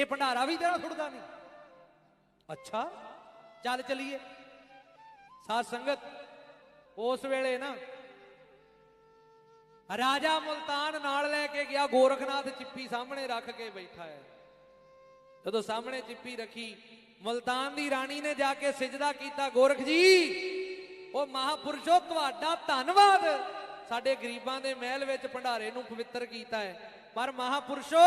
ਇਹ ਭੰਡਾਰਾ ਵੀ ਤੇਰਾ ਥੁੜਦਾ ਨਹੀਂ। ਅੱਛਾ। ਚੱਲ ਚਲੀਏ। ਸਾਧ ਸੰਗਤ, ਉਸ ਵੇਲੇ ਨਾ ਰਾਜਾ ਮੁਲਤਾਨ ਨਾਲ ਲੈ ਕੇ ਗਿਆ, ਗੋਰਖਨਾਥ ਚਿੱਪੀ ਸਾਹਮਣੇ ਰੱਖ ਕੇ ਬੈਠਾ ਹੈ। ਜਦੋਂ ਸਾਹਮਣੇ ਚਿੱਪੀ ਰੱਖੀ, ਮੁਲਤਾਨ ਦੀ ਰਾਣੀ ਨੇ ਜਾ ਕੇ ਸਿਜਦਾ ਕੀਤਾ, ਗੋਰਖ ਜੀ, ਉਹ ਮਹਾਪੁਰਸ਼ੋ, ਤੁਹਾਡਾ ਧੰਨਵਾਦ। ਸਾਡੇ ਗਰੀਬਾਂ ਦੇ ਮਹਿਲ ਵਿੱਚ ਭੰਡਾਰੇ ਨੂੰ ਪਵਿੱਤਰ ਕੀਤਾ ਹੈ। ਪਰ ਮਹਾਪੁਰਸ਼ੋ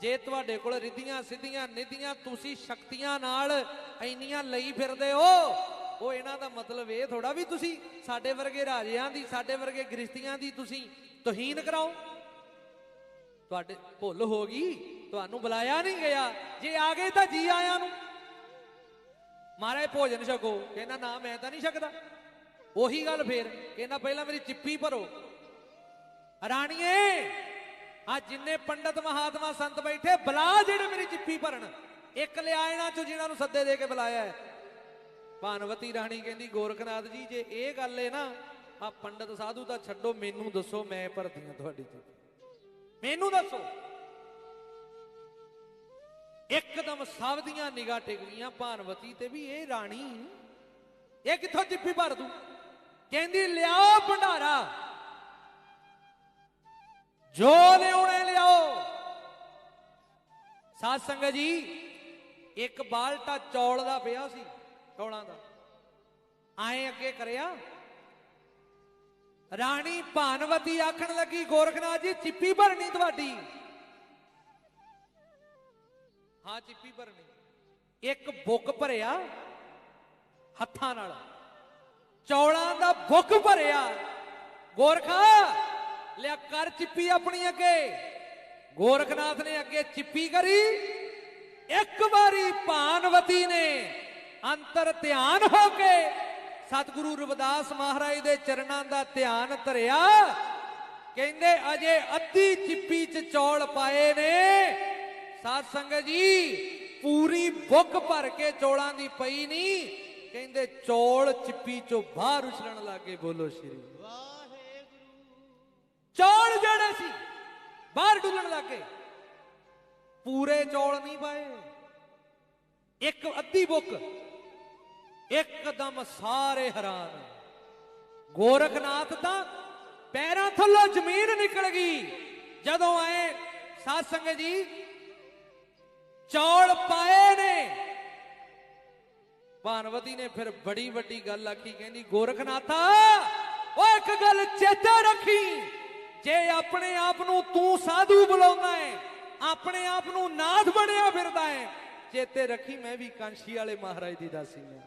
ਜੇ ਤੁਹਾਡੇ ਕੋਲ ਰਿੱਧੀਆਂ ਸਿੱਧੀਆਂ ਨਿਧੀਆਂ ਤੁਸੀਂ ਸ਼ਕਤੀਆਂ ਨਾਲ ਇੰਨੀਆਂ ਲਈ ਫਿਰਦੇ ਹੋ, ਉਹ ਇਹਨਾਂ ਦਾ ਮਤਲਬ ਇਹ ਥੋੜਾ ਵੀ ਤੁਸੀਂ ਸਾਡੇ ਵਰਗੇ ਰਾਜਿਆਂ ਦੀ, ਸਾਡੇ ਵਰਗੇ ਗ੍ਰਿਸ਼ਤੀਆਂ ਦੀ ਤੁਸੀਂ ਤੋਹੀਨ ਕਰਾਓ। ਤੁਹਾਡੇ ਭੁੱਲ ਹੋ ਗਈ, ਤੁਹਾਨੂੰ ਬੁਲਾਇਆ ਨਹੀਂ ਗਿਆ। ਜੇ ਆ ਗਏ ਤਾਂ ਜੀ ਆਇਆਂ ਨੂੰ। ਮਹਾਰਾਜ, ਭੋਜਨ ਛਕੋ। ਕਹਿੰਦਾ, ਨਾ, ਮੈਂ ਤਾਂ ਨਹੀਂ ਛਕਦਾ। ਉਹੀ ਗੱਲ ਫੇਰ। ਕਹਿੰਦਾ, ਪਹਿਲਾਂ ਮੇਰੀ ਚਿੱਪੀ ਭਰੋ। ਰਾਣੀਏ ਆ ਜਿੰਨੇ ਪੰਡਤ ਮਹਾਤਮਾ ਸੰਤ ਬੈਠੇ, ਬੁਲਾ ਜਿਹੜੇ ਮੇਰੀ ਚਿੱਪੀ ਭਰਨ। ਇੱਕ ਲਿਆ ਇਹਨਾਂ ਚੋਂ ਜਿਹਨਾਂ ਨੂੰ ਸੱਦੇ ਦੇ ਕੇ ਬੁਲਾਇਆ ਹੈ। ਭਾਨਵਤੀ ਰਾਣੀ ਕਹਿੰਦੀ, ਗੋਰਖਨਾਥ ਜੀ, ਜੇ ਇਹ ਗੱਲ ਏ ਨਾ, ਆ ਪੰਡਤ ਸਾਧੂ ਤਾਂ ਛੱਡੋ, ਮੈਨੂੰ ਦੱਸੋ, ਮੈਂ ਭਰਦੀ ਹਾਂ ਤੁਹਾਡੀ ਚਿੱਠੀ। ਮੈਨੂੰ ਦੱਸੋ। ਇੱਕਦਮ ਸਭ ਦੀਆਂ ਨਿਗਾਹ ਟਿਕ ਗਈਆਂ, ਭਾਨਵਤੀ ਤੇ ਵੀ ਇਹ ਰਾਣੀ। ਇਹ ਕਿੱਥੋਂ ਚਿੱਠੀ ਭਰ ਦੂ? ਕਹਿੰਦੀ, ਲਿਆਓ ਭੰਡਾਰਾ। ਜੋ ਲਿਆਉਣੇ ਲਿਆਓ। ਸਾਧ ਸੰਗਤ ਜੀ, ਇੱਕ ਬਾਲਟਾ ਚੌਲ ਦਾ ਪਿਆ ਸੀ, ਚੌਲਾਂ ਦਾ। ਆਏ ਅੱਗੇ ਕਰਿਆ। ਰਾਣੀ ਭਾਨਵਤੀ ਆਖਣ ਲੱਗੀ, ਗੋਰਖਨਾਥ ਜੀ, ਚਿੱਪੀ ਭਰਨੀ ਤੁਹਾਡੀ। ਹਾਂ, ਚਿੱਪੀ ਭਰਨੀ। ਇੱਕ ਬੁੱਕ ਭਰਿਆ ਹੱਥਾਂ ਨਾਲ। ਚੌਲਾਂ ਦਾ ਬੁੱਕ ਭਰਿਆ। ਗੋਰਖਾ ਲਿਆ ਕਰ ਚਿੱਪੀ ਆਪਣੀ ਅੱਗੇ। ਗੋਰਖਨਾਥ ਨੇ ਅੱਗੇ ਚਿੱਪੀ ਕਰੀ। ਇੱਕ ਵਾਰੀ ਭਾਨਵਤੀ ਨੇ ਅੰਤਰ ਧਿਆਨ ਹੋ ਕੇ ਸਤਿਗੁਰੂ ਰਵਿਦਾਸ ਮਹਾਰਾਜ ਦੇ ਚਰਨਾਂ ਦਾ ਧਿਆਨ ਧਰਿਆ। ਕਹਿੰਦੇ, ਅਜੇ ਅੱਧੀ ਚਿੱਪੀ ਚ ਚੌਲ ਪਾਏ ਨੇ। ਸਾਧ ਸੰਗਤ ਜੀ, ਪੂਰੀ ਬੁੱਕ ਭਰ ਕੇ ਚੌਲਾਂ ਦੀ ਪਈ ਨਹੀਂ ਕਹਿੰਦੇ, ਚੌਲ ਚਿੱਪੀ ਚੋਂ ਬਾਹਰ ਉਛਲਣ ਲੱਗੇ ਬੋਲੋ ਸ਼੍ਰੀ ਚੌਲ ਜਿਹੜੇ ਸੀ, ਬਾਹਰ ਡੁੱਲਣ ਲੱਗੇ। ਪੂਰੇ ਚੌਲ ਨਹੀਂ ਪਾਏ। ਇੱਕ ਅੱਧੀ ਬੁੱਕ, ਇੱਕਦਮ ਸਾਰੇ ਹੈਰਾਨ। ਗੋਰਖਨਾਥ ਤਾਂ ਪੈਰਾਂ ਥੱਲੋਂ ਜ਼ਮੀਨ ਨਿਕਲ ਗਈ। ਜਦੋਂ ਆਏ, ਸਾਧ ਸੰਗਤ ਜੀ, ਚੌਲ ਪਾਏ ਨੇ। ਭਾਨਵਤੀ ਨੇ ਫਿਰ ਬੜੀ ਵੱਡੀ ਗੱਲ ਆਖੀ, ਕਹਿੰਦੀ, ਗੋਰਖਨਾਥਾ, ਉਹ ਇੱਕ ਗੱਲ ਚੇਤੇ ਰੱਖੀ। ਜੇ ਆਪਣੇ ਆਪ ਨੂੰ ਤੂੰ ਸਾਧੂ ਬੁਲਾਉਂਦਾ ਹੈ ਆਪਣੇ ਆਪ ਨੂੰ ਨਾਥ ਬਣਿਆ ਫਿਰਦਾ ਹੈ ਚੇਤੇ ਰੱਖੀ ਮੈਂ ਵੀ ਕਾਂਸ਼ੀ ਵਾਲੇ ਮਹਾਰਾਜ ਦੀ ਦਾਸੀ ਹਾਂ।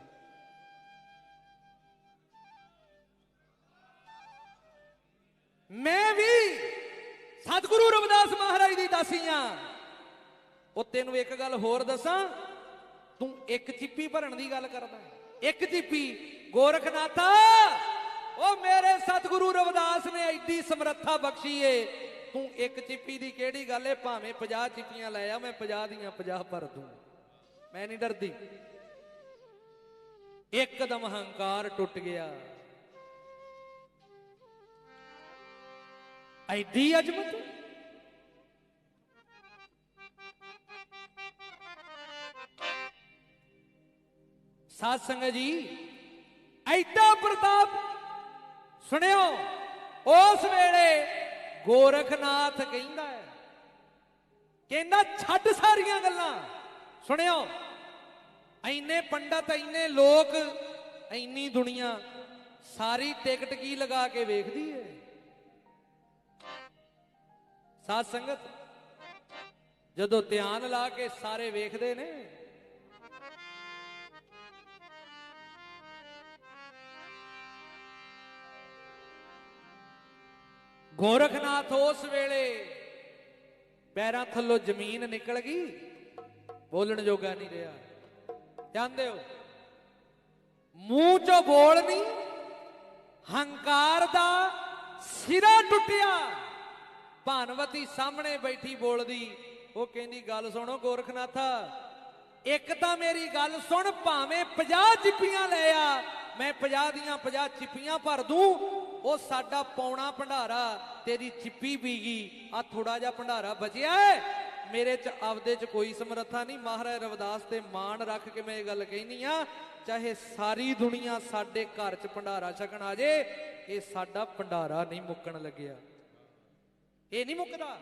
ਮੈਂ ਵੀ ਸਤਿਗੁਰੂ ਰਵਿਦਾਸ ਮਹਾਰਾਜ ਦੀ ਦਾਸੀ ਹਾਂ। ਉਹ ਤੈਨੂੰ ਇੱਕ ਗੱਲ ਹੋਰ ਦੱਸਾਂ, ਤੂੰ ਇੱਕ ਚਿੱਪੀ ਭਰਨ ਦੀ ਗੱਲ ਕਰਦਾ ਇੱਕ ਚਿੱਪੀ, ਗੋਰਖਨਾਥਾ! ओ मेरे सतगुरु रविदास ने ऐसी समर्था बख्शी है। तू एक चिप्पी की केड़ी गल है? भावे पजा चिप्पिया लाया मैं पजा दया पजा भर दू। मैं नहीं डरती एकदम हंकार टुट गया। ऐसी अजमत? सत्संग जी ऐसा प्रताप ਸੁਣਿਓ, ਉਸ ਵੇਲੇ ਗੋਰਖਨਾਥ ਕਹਿੰਦਾ ਹੈ ਕਹਿੰਦਾ ਛੱਡ ਸਾਰੀਆਂ ਗੱਲਾਂ। ਸੁਣਿਓ ਐਨੇ ਪੰਡਤ ਐਨੇ ਲੋਕ ਐਨੀ ਦੁਨੀਆ ਸਾਰੀ ਟਿਕਟ ਕੀ ਲਗਾ ਕੇ ਵੇਖਦੀ ਏ? ਸਾਧ ਸੰਗਤ, ਜਦੋਂ ਧਿਆਨ ਲਾ ਕੇ ਸਾਰੇ ਵੇਖਦੇ ਨੇ ਗੋਰਖਨਾਥ ਉਸ ਵੇਲੇ ਪੈਰਾਂ ਥੱਲੋਂ ਜ਼ਮੀਨ ਨਿਕਲ ਗਈ, ਬੋਲਣ ਜੋਗਾ ਨਹੀਂ ਰਿਹਾ। ਜਾਣਦੇ ਹੋ, ਮੂੰਹ ਚੋਂ ਬੋਲ ਨਹੀਂ ਹੰਕਾਰ ਦਾ ਸਿਰਾ ਟੁੱਟਿਆ। ਭਾਨਵਤੀ ਸਾਹਮਣੇ ਬੈਠੀ ਬੋਲਦੀ, ਉਹ ਕਹਿੰਦੀ, ਗੱਲ ਸੁਣੋ ਗੋਰਖਨਾਥਾ, ਇੱਕ ਤਾਂ ਮੇਰੀ ਗੱਲ ਸੁਣ, ਭਾਵੇਂ 50 ਚਿੱਪੀਆਂ ਲੈ ਆ, ਮੈਂ 50 ਦੀਆਂ 50 ਚਿੱਪੀਆਂ ਭਰ ਦੂੰ ਉਹ ਸਾਡਾ ਪੌਣਾ ਭੰਡਾਰਾ, ਤੇਰੀ ਚਿੱਪੀ ਬੀਗੀ ਗਈ ਆ ਥੋੜਾ ਜਿਹਾ ਭੰਡਾਰਾ ਬਚਿਆ ਏ? ਮੇਰੇ ਚ ਆਪਦੇ ਚ ਕੋਈ ਸਮਰੱਥਾ ਨਹੀਂ। ਮਹਾਰਾਜ ਰਵਿਦਾਸ ਤੇ ਮਾਣ ਰੱਖ ਕੇ ਮੈਂ ਇਹ ਗੱਲ ਕਹਿਨੀ ਆ, ਚਾਹੇ ਸਾਰੀ ਦੁਨੀਆ ਸਾਡੇ ਘਰ ਚ ਭੰਡਾਰਾ ਛਕਣ ਆ ਜੇ, ਇਹ ਸਾਡਾ ਭੰਡਾਰਾ ਨਹੀਂ ਮੁੱਕਣ ਲੱਗਿਆ। ਇਹ ਨਹੀਂ ਮੁੱਕਦਾ।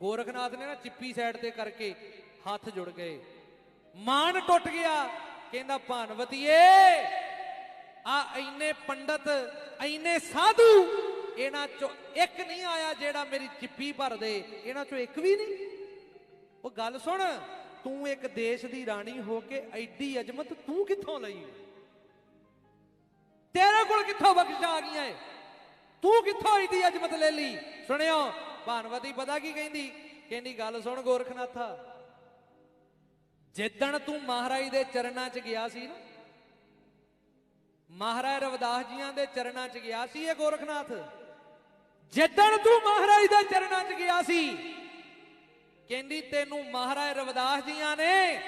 ਗੋਰਖਨਾਥ ਨੇ ਨਾ ਚਿੱਪੀ ਸਾਈਡ ਤੇ ਕਰਕੇ ਹੱਥ ਜੁੜ ਗਏ। ਮਾਨ ਟੁੱਟ ਗਿਆ। ਕਹਿੰਦਾ, ਭਾਨਵਤੀਏ ਆ ਇੰਨੇ ਪੰਡਤ, ਇੰਨੇ ਸਾਧੂ, ਇਹਨਾਂ ਚੋਂ ਇੱਕ ਨਹੀਂ ਆਇਆ ਜਿਹੜਾ ਮੇਰੀ ਚਿੱਪੀ ਭਰ ਦੇ ਇਹਨਾਂ ਚੋਂ ਇੱਕ ਵੀ ਨਹੀਂ। ਉਹ ਗੱਲ ਸੁਣ, ਤੂੰ ਇੱਕ ਦੇਸ਼ ਦੀ ਰਾਣੀ ਹੋ ਕੇ ਐਡੀ ਅਜਮਤ ਤੂੰ ਕਿੱਥੋਂ ਲਈ? ਤੇਰੇ ਕੋਲ ਕਿੱਥੋਂ ਬਖਸ਼ਾ ਆ ਗਈਆਂ ਏ ਤੂੰ ਕਿੱਥੋਂ ਐਡੀ ਅਜਮਤ ਲੈ ਲਈ? ਸੁਣਿਓ, ਭਾਨਵਤੀ ਪਤਾ ਕੀ ਕਹਿੰਦੀ? ਕਹਿੰਦੀ, ਗੱਲ ਸੁਣ ਗੋਰਖਨਾਥਾ, ਜਿੱਦਣ ਤੂੰ ਮਹਾਰਾਜ ਦੇ ਚਰਨਾਂ 'ਚ ਗਿਆ ਸੀ ਨਾ ਮਹਾਰਾਜ ਰਵਿਦਾਸ ਜੀਆਂ ਦੇ ਚਰਨਾਂ 'ਚ ਗਿਆ ਸੀ ਇਹ ਗੋਰਖਨਾਥ? ਜਿੱਦਣ ਤੂੰ ਮਹਾਰਾਜ ਦੇ ਚਰਨਾਂ 'ਚ ਗਿਆ ਸੀ, ਕਹਿੰਦੀ ਤੈਨੂੰ ਮਹਾਰਾਜ ਰਵਿਦਾਸ ਜੀਆਂ ਨੇ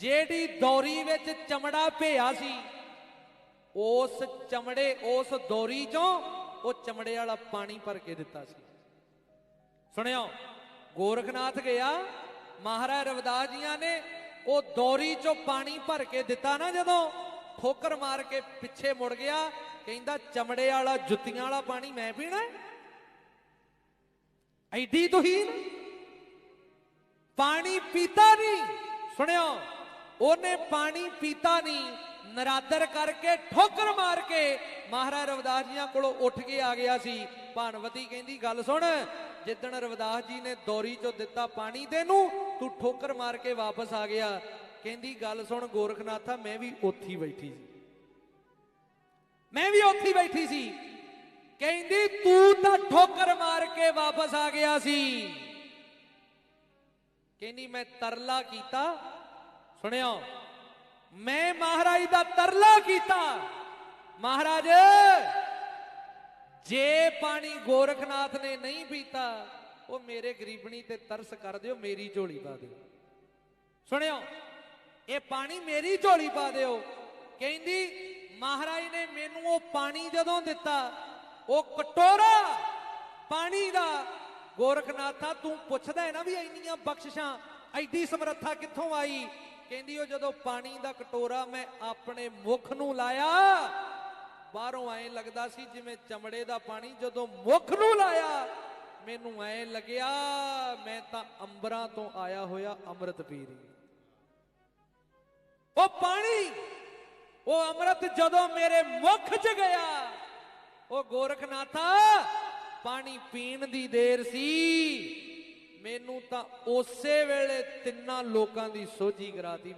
ਜਿਹੜੀ ਦੌਰੀ ਵਿੱਚ ਚਮੜਾ ਭੇਆ ਸੀ, ਉਸ ਚਮੜੇ, ਉਸ ਦੌਰੀ 'ਚੋਂ ਉਹ ਚਮੜੇ ਵਾਲਾ ਪਾਣੀ ਭਰ ਕੇ ਦਿੱਤਾ ਸੀ। ਸੁਣਿਓ, ਗੋਰਖਨਾਥ ਗਿਆ, ਮਹਾਰਾਜ ਰਵਿਦਾਸ ਜੀਆਂ ਨੇ ਉਹ ਦੌਰੀ 'ਚੋਂ ਪਾਣੀ ਭਰ ਕੇ ਦਿੱਤਾ ਨਾ ਜਦੋਂ? ਠੋਕਰ ਮਾਰ ਕੇ ਪਿੱਛੇ ਮੁੜ ਗਿਆ, ਕਹਿੰਦਾ, ਚਮੜੇ ਵਾਲਾ, ਜੁੱਤੀਆਂ ਵਾਲਾ ਪਾਣੀ ਮੈਂ ਪੀਣਾ ਐਡੀ ਤੁਹੀਨ ਪਾਣੀ ਪੀਤਾ ਨਹੀਂ। ਸੁਣਿਓ, ਉਹਨੇ ਪਾਣੀ ਪੀਤਾ ਨਹੀਂ, ਨਰਾਦਰ ਕਰਕੇ ਠੋਕਰ ਮਾਰ ਕੇ ਮਹਾਰਾਜ ਰਵਿਦਾਸ ਜੀਆਂ ਕੋਲੋਂ ਉੱਠ ਕੇ ਆ ਗਿਆ ਸੀ। ਭਾਨਵਤੀ ਕਹਿੰਦੀ, ਗੱਲ ਸੁਣ, ਜਿੱਦਣ ਰਵਿਦਾਸ ਜੀ ਨੇ ਦੌਰੀ ਚੋਂ ਦਿੱਤਾ ਪਾਣੀ ਤੈਨੂੰ, ਤੂੰ ਠੋਕਰ ਮਾਰ ਕੇ ਵਾਪਸ ਆ ਗਿਆ। ਕਹਿੰਦੀ, ਗੱਲ ਸੁਣ ਗੋਰਖਨਾਥਾ, ਮੈਂ ਵੀ ਉੱਥੇ ਹੀ ਬੈਠੀ ਸੀ। ਮੈਂ ਵੀ ਉੱਥੇ ਹੀ ਬੈਠੀ ਸੀ। ਕਹਿੰਦੀ, ਤੂੰ ਤਾਂ ਠੋਕਰ ਮਾਰ ਕੇ ਵਾਪਸ ਆ ਗਿਆ ਸੀ। ਕਹਿੰਦੀ, ਮੈਂ ਤਰਲਾ ਕੀਤਾ। ਸੁਣਿਓ, ਮੈਂ ਮਹਾਰਾਜ ਦਾ ਤਰਲਾ ਕੀਤਾ। ਮਹਾਰਾਜ, ਜੇ ਪਾਣੀ ਗੋਰਖਨਾਥ ਨੇ ਨਹੀਂ ਪੀਤਾ, ਉਹ ਮੇਰੇ ਗਰੀਬਣੀ ਤੇ ਤਰਸ ਕਰ ਦਿਓ, ਮੇਰੀ ਝੋਲੀ ਪਾ ਦਿਓ। ਸੁਣਿਓ ਇਹ ਪਾਣੀ ਮੇਰੀ ਝੋਲੀ ਪਾ ਦਿਓ। ਕਹਿੰਦੀ, ਮਹਾਰਾਜ ਨੇ ਮੈਨੂੰ ਉਹ ਪਾਣੀ ਜਦੋਂ ਦਿੱਤਾ, ਉਹ ਕਟੋਰਾ ਪਾਣੀ ਦਾ। ਗੋਰਖਨਾਥਾ, ਤੂੰ ਪੁੱਛਦਾ ਹੈ ਨਾ ਵੀ ਇੰਨੀਆਂ ਬਖਸ਼ਿਸ਼ਾਂ, ਐਡੀ ਸਮਰੱਥਾ ਕਿੱਥੋਂ ਆਈ? ਕਹਿੰਦੀ, ਉਹ ਜਦੋਂ ਪਾਣੀ ਦਾ ਕਟੋਰਾ ਮੈਂ ਆਪਣੇ ਮੁਖ ਨੂੰ ਲਾਇਆ, ਬਾਹਰੋਂ ਐਂ ਲੱਗਦਾ ਸੀ ਜਿਵੇਂ ਚਮੜੇ ਦਾ ਪਾਣੀ ਜਦੋਂ ਮੁਖ ਨੂੰ ਲਾਇਆ, ਮੈਨੂੰ ਐਂ ਲੱਗਿਆ, ਮੈਂ ਤਾਂ ਅੰਬਰਾਂ ਤੋਂ ਆਇਆ ਹੋਇਆ ਅੰਮ੍ਰਿਤ ਪੀ ਰਹੀ ਉਹ ਪਾਣੀ, ਉਹ ਅੰਮ੍ਰਿਤ ਜਦੋਂ ਮੇਰੇ ਮੁਖ 'ਚ ਗਿਆ, ਉਹ ਗੋਰਖਨਾਥਾ, ਪਾਣੀ ਪੀਣ ਦੀ ਦੇਰ ਸੀ। ਮੈਨੂੰ ਤਾਂ ਉਸੇ ਵੇਲੇ ਤਿੰਨਾਂ ਲੋਕਾਂ ਦੀ ਸੋਝੀ ਕਰਾਤੀ